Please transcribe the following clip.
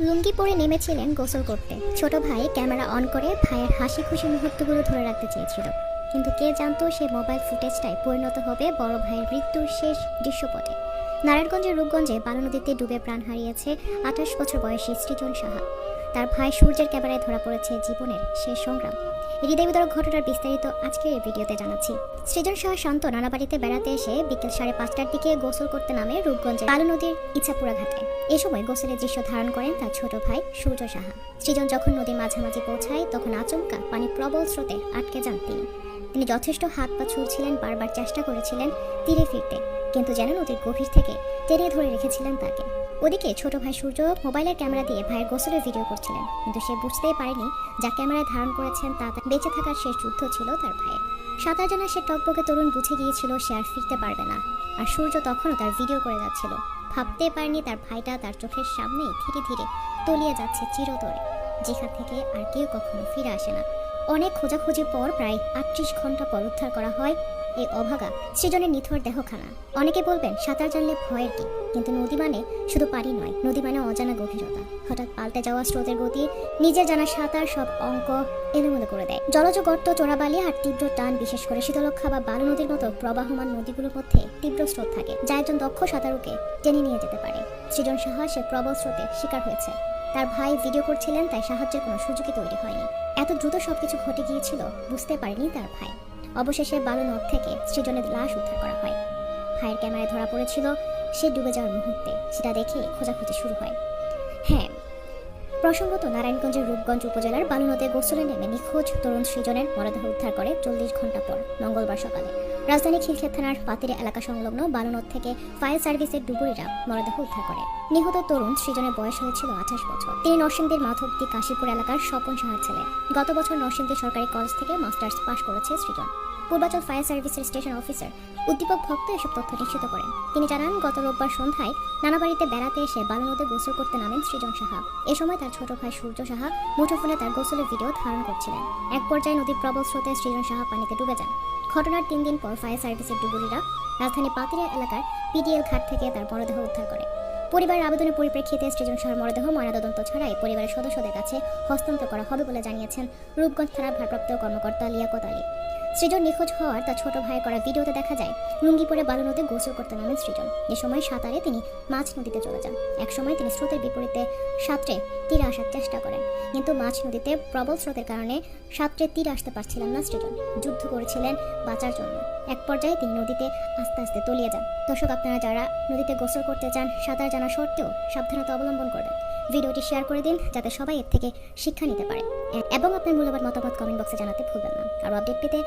লুঙ্গি পরে নেমেছিলেন গোসল করতে। ছোট ভাই ক্যামেরা অন করে ভাইয়ের হাসি খুশি মুহূর্তগুলো ধরে রাখতে চেয়েছিল। কিন্তু কে জানতো সে মোবাইল ফুটেজটাই পরিণত হবে বড় ভাইয়ের মৃত্যুর শেষ দৃশ্যপটে। নারায়ণগঞ্জের রূপগঞ্জে বালু নদীতে ডুবে প্রাণ হারিয়েছে আঠাশ বছর বয়সী সৃজন সাহা। তার ভাই সূর্যের ক্যামেরায় ধরা পড়েছে জীবনের শেষ সংগ্রাম। হৃদয় বিতরক ঘটনার বিস্তারিত আজকের এই ভিডিওতে জানাচ্ছি। সৃজন সাহা শান্ত নানা বাড়িতে বেড়াতে এসে বিকেল সাড়ে পাঁচটার দিকে গোসল করতে নামে রূপগঞ্জের কালো নদীর ইচ্ছাপুরা ঘাটে। এ সময় গোসলের দৃশ্য ধারণ করেন তার ছোট ভাই সূর্য সাহা। সৃজন যখন নদীর মাঝামাঝি পৌঁছায়, তখন আচমকা পানি প্রবল স্রোতে আটকে যান তিনি। তিনি যথেষ্ট হাত পা ছুঁড়ছিলেন, বারবার চেষ্টা করেছিলেন তীরে ফিরতে। কিন্তু যেন নদীর গভীর থেকে টেনে ধরে রেখেছিলেন তাকে। ওদিকে ছোট ভাই সূর্য মোবাইলের ক্যামেরা দিয়ে ভাইয়ের গোসলের ভিডিও করছিলেন, কিন্তু সে বুঝতেই পারেনি যা ক্যামেরায় ধারণ করেছেন তা বেঁচে থাকার শেষ যুদ্ধ ছিল তার ভাইয়ের। সাঁতার জানা সে টকবকে তরুণ বুঝে গিয়েছিল সে আর ফিরতে পারবে না, আর সূর্য তখনও তার ভিডিও করে যাচ্ছিল। ভাবতে পারেনি তার ভাইটা তার চোখের সামনেই ধীরে ধীরে তলিয়ে যাচ্ছে চিরতরে, যেখান থেকে আর কেউ কখনো ফিরে আসে না। অনেক খোঁজাখুঁজির পর প্রায় আটত্রিশ ঘণ্টা পর উদ্ধার করা হয় এই অভাগা সৃজনের নিথর দেহখানা। অনেকে বলবেন সাঁতার জানলে ভয়ের কি? কিন্তু নদী মানে শুধু পারি নয় নদী মানে অজানা গভীরতা। হঠাৎ পাল্টে যাওয়া স্রোতের গতি নিজের জানা সাঁতার সব অঙ্ক এলোমেলো করে দেয়। জলজ গর্ত, চোরাবালি আর তীব্র টান, বিশেষ করে শীতলক্ষা বা বালু নদীর মতো প্রবাহমান নদীগুলোর মধ্যে তীব্র স্রোত থাকে, যা একজন দক্ষ সাঁতারুকে টেনে নিয়ে যেতে পারে। সৃজন সাহা সে প্রবল স্রোতে শিকার হয়েছে। তার ভাই ভিডিও করছিলেন, তাই সাহায্যের কোনো সুযোগই তৈরি হয়নি। এত দ্রুত সবকিছু ঘটে গিয়েছিল, বুঝতে পারেনি তার ভাই। অবশেষে বালু নদ থেকে সৃজনের লাশ উদ্ধার করা হয়। ভাইয়ের ক্যামেরায় ধরা পড়েছিল, সে ডুবে যাওয়ার মুহূর্তে। সেটা দেখে খোঁজাখুঁজি শুরু হয়। হ্যাঁ প্রসঙ্গত নারায়ণগঞ্জের রূপগঞ্জ উপজেলার বালুনদে গোসলে নেমে নিখোঁজ তরুণ সৃজনের মরদেহ উদ্ধার করে চল্লিশ ঘণ্টা পর মঙ্গলবার সকালে। রাজধানী খিলক্ষেত থানার পাতিরে এলাকা সংলগ্ন বালুনদ থেকে ফায়ার সার্ভিসের ডুবুরিরা মরদেহ উদ্ধার করে। নিহত তরুণ সৃজনের বয়স হয়েছিল আঠাশ বছর। তিনি নরসিংদীর মাধবদী কাশীপুর এলাকার স্বপন সাহার ছেলে। গত বছর নরসিংদী সরকারি কলেজ থেকে মাস্টার্স পাশ করেছে সৃজন। পূর্বাচল ফায়ার সার্ভিসের স্টেশন অফিসার উদ্দীপক ভক্ত এসব তথ্য নিশ্চিত করেন। তিনি জানান, গত রোববার সন্ধ্যায় নানা বাড়িতে এসে বালু নদে গোসল করতে নামেন সৃজন সাহা। এ সময় তার ছোট ভাই সূর্য সাহা মুঠোফোনে তার গোসলের ভিডিও ধারণ করছিলেন। এক পর্যায়ে নদীর প্রবল স্রোতে সৃজন সাহা পানিতে ডুবে যান। ঘটনার তিন দিন পর ফায়ার সার্ভিসের ডুবুরিরা রাজধানী পাতিরা এলাকার পিডিএল ঘাট থেকে তার মরদেহ উদ্ধার করে। পরিবারের আবেদনের পরিপ্রেক্ষিতে সৃজন সাহার মরদেহ ময়নাতদন্ত ছাড়াই পরিবারের সদস্যদের কাছে হস্তান্তর করা হবে বলে জানিয়েছেন রূপগঞ্জ থানার ভারপ্রাপ্ত কর্মকর্তা লিয়াকত আলী। সৃজন নিখোঁজ হওয়ার তার ছোট ভাই করা ভিডিওতে দেখা যায় লুঙ্গি পরে বালু নদে গোসল করতে নামেন সৃজন। এ সময় সাঁতারে তিনি মাছ নদীতে চলে যান। এক সময় তিনি স্রোতের বিপরীতে সাঁতরে তীরে আসার চেষ্টা করেন। কিন্তু মাছ নদীতে প্রবল স্রোতের কারণে সাঁতরে তীরে আসতে পারছিলেন না সৃজন। যুদ্ধ করেছিলেন বাঁচার জন্য। এক পর্যায়ে তিনি নদীতে আস্তে আস্তে তলিয়ে যান। দর্শক, আপনারা যারা নদীতে গোসল করতে চান সাঁতার জানা সত্ত্বেও সাবধানতা অবলম্বন করবেন। ভিডিওটি শেয়ার করে দিন যাতে সবাই এর থেকে শিক্ষা নিতে পারে। এবং আপনার মূল্যবান মতামত কমেন্ট বক্সে জানাতে ভুলবেন না। আর আপডেট পেতে